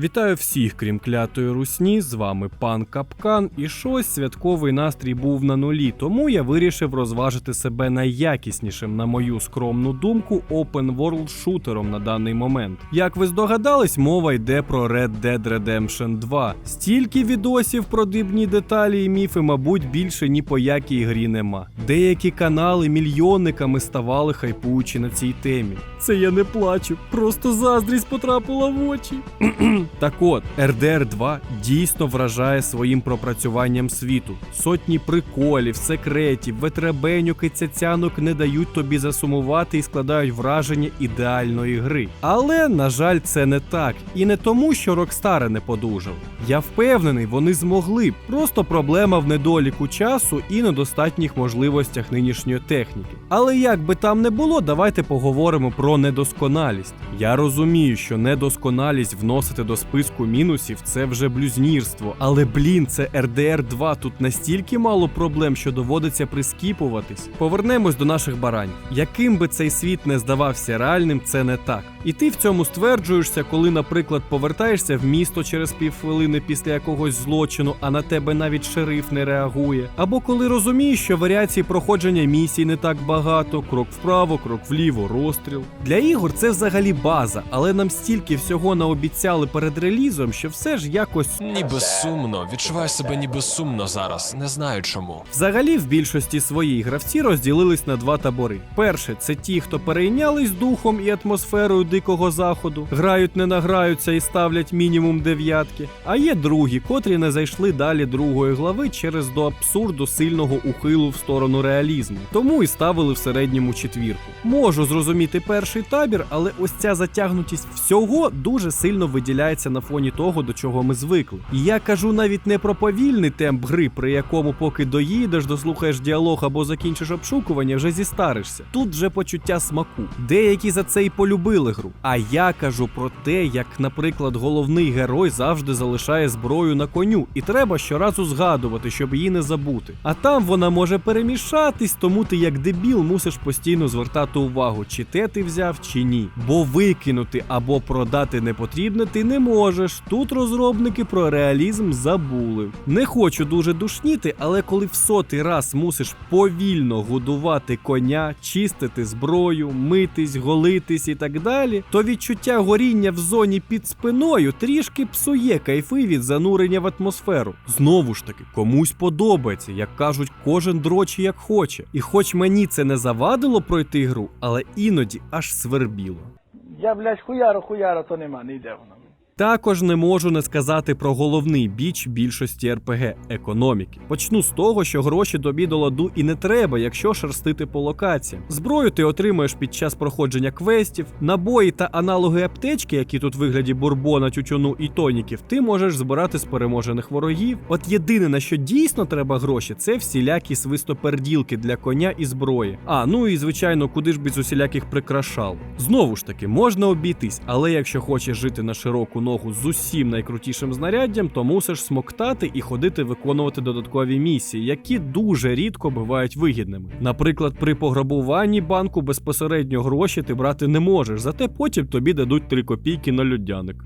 Вітаю всіх, крім клятої русні. З вами пан Капкан. І щось святковий настрій був на нулі, тому я вирішив розважити себе найякіснішим, на мою скромну думку, open world шутером на даний момент. Як ви здогадались, мова йде про Red Dead Redemption 2. Стільки відосів про дивні деталі і міфи, мабуть, більше ні по якій грі нема. Деякі канали мільйонниками ставали хайпуючи на цій темі. Це я не плачу, просто заздрість потрапила в очі. Так от, RDR 2 дійсно вражає своїм пропрацюванням світу. Сотні приколів, секретів, ветребенюк і цяцянок не дають тобі засумувати і складають враження ідеальної гри. Але, на жаль, це не так. І не тому, що Рокстари не подужав. Я впевнений, вони змогли. Просто проблема в недоліку часу і недостатніх можливостях нинішньої техніки. Але як би там не було, давайте поговоримо про недосконалість. Я розумію, що недосконалість вносити до списку мінусів це вже блюзнірство. Але блін, це RDR 2. Тут настільки мало проблем, що доводиться прискіпуватись. Повернемось до наших баранів. Яким би цей світ не здавався реальним, це не так. І ти в цьому стверджуєшся, коли, наприклад, повертаєшся в місто через півхвилини після якогось злочину, а на тебе навіть шериф не реагує. Або коли розумієш, що варіацій проходження місій не так багато, крок вправо, крок вліво, розстріл. Для ігор це взагалі база, але нам стільки всього наобіцяли перед релізом, що все ж якось Ніби сумно, відчуваю себе ніби сумно зараз, не знаю чому. Взагалі, в більшості своїй гравці розділились на два табори. Перше це ті, хто перейнялись духом і атмосферою дикого заходу, грають, не награються і ставлять мінімум дев'ятки. А є другі, котрі не зайшли далі другої глави через до абсурду сильного ухилу в сторону реалізму, тому і ставили в середньому четвірку. Можу зрозуміти перший табір, але ось ця затягнутість всього дуже сильно виділяється на фоні того, до чого ми звикли. І я кажу навіть не про повільний темп гри, при якому поки доїдеш, дослухаєш діалог або закінчиш обшукування, вже зістаришся. Тут вже почуття смаку. Деякі за це й полюбили гру. А я кажу про те, як, наприклад, головний герой завжди залишає зброю на коню, і треба щоразу згадувати, щоб її не забути. А там вона може перемішатись, тому ти як дебіл мусиш постійно звертати увагу, чи те ти взяв, чи ні. Бо викинути або продати непотрібне ти не можеш. Тут розробники про реалізм забули. Не хочу дуже душніти, але коли в сотий раз мусиш повільно годувати коня, чистити зброю, митись, голитись і так далі, то відчуття горіння в зоні під спиною трішки псує кайфи від занурення в атмосферу. Знову ж таки, комусь подобається, як кажуть, кожен дрочі як хоче. І хоч мені це не завадило пройти гру, але іноді аж свербіло. Я, блядь, хуяро, хуяро, то нема, не йде воно. Також не можу не сказати про головний біч більшості РПГ економіки. Почну з того, що гроші тобі до ладу і не треба, якщо шерстити по локаціям. Зброю ти отримуєш під час проходження квестів, набої та аналоги аптечки, які тут вигляді бурбона, тютюну і тоніків, ти можеш збирати з переможених ворогів. От єдине на що дійсно треба гроші, це всілякі свистоперділки для коня і зброї. А ну і звичайно, куди ж без усіляких прикрашал. Знову ж таки, можна обійтись, але якщо хочеш жити на широку ногу з усім найкрутішим знаряддям, то мусиш смоктати і ходити виконувати додаткові місії, які дуже рідко бувають вигідними. Наприклад, при пограбуванні банку безпосередньо гроші ти брати не можеш, зате потім тобі дадуть 3 копійки на людяник.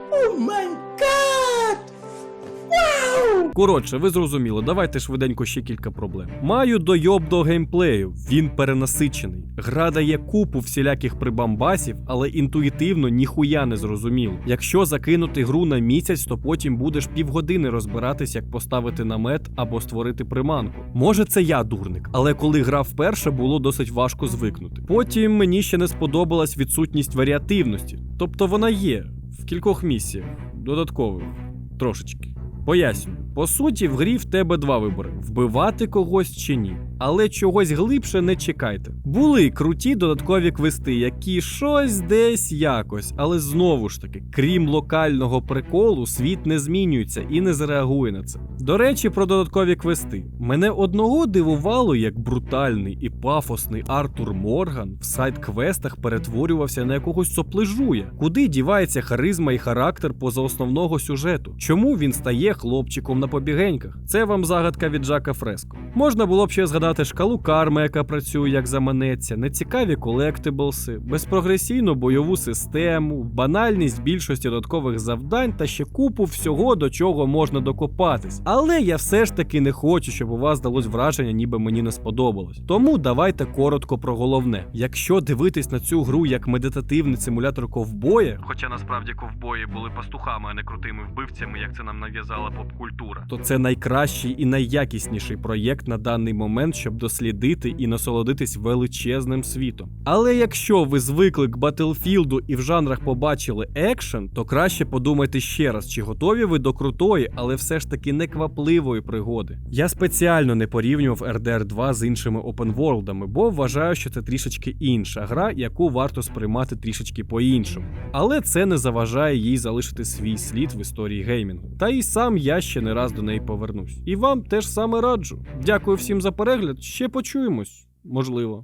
Коротше, ви зрозуміли, давайте швиденько ще кілька проблем. Маю дойоб до геймплею, він перенасичений. Гра дає купу всіляких прибамбасів, але інтуїтивно ніхуя не зрозуміло. Якщо закинути гру на місяць, то потім будеш півгодини розбиратись, як поставити намет або створити приманку. Може, це я дурник, але коли грав вперше, було досить важко звикнути. Потім мені ще не сподобалась відсутність варіативності, тобто вона є в кількох місіях, додаткових, трошечки. Пояснюю, по суті, в грі в тебе два вибори: вбивати когось чи ні. Але чогось глибше не чекайте. Були круті додаткові квести, які щось десь якось, але знову ж таки, крім локального приколу, світ не змінюється і не зреагує на це. До речі, про додаткові квести. Мене одного дивувало, як брутальний і пафосний Артур Морган в сайт-квестах перетворювався на якогось соплежуя. Куди дівається харизма і характер поза основного сюжету? Чому він стає хлопчиком на побігеньках? Це вам загадка від Жака Фреско. Можна було б ще згадати шкалу карми, яка працює як заманеться, нецікаві колектиблси, безпрогресійну бойову систему, банальність більшості додаткових завдань та ще купу всього, до чого можна докопатись. Але я все ж таки не хочу, щоб у вас здалось враження, ніби мені не сподобалось. Тому давайте коротко про головне. Якщо дивитись на цю гру як медитативний симулятор ковбоя, хоча насправді ковбої були пастухами, а не крутими вбивцями, як це нам нав'язала поп-культура, то це найкращий і найякісніший проєкт на даний момент, щоб дослідити і насолодитись величезним світом. Але якщо ви звикли к Батлфілду і в жанрах побачили екшен, то краще подумайте ще раз, чи готові ви до крутої, але все ж таки неквапливої пригоди. Я спеціально не порівнював RDR 2 з іншими опенворлдами, бо вважаю, що це трішечки інша гра, яку варто сприймати трішечки по-іншому. Але це не заважає їй залишити свій слід в історії геймінгу. Та і сам я ще не раз до неї повернусь. І вам теж саме раджу. Дякую всім за перегляд. Ще почуємось, можливо.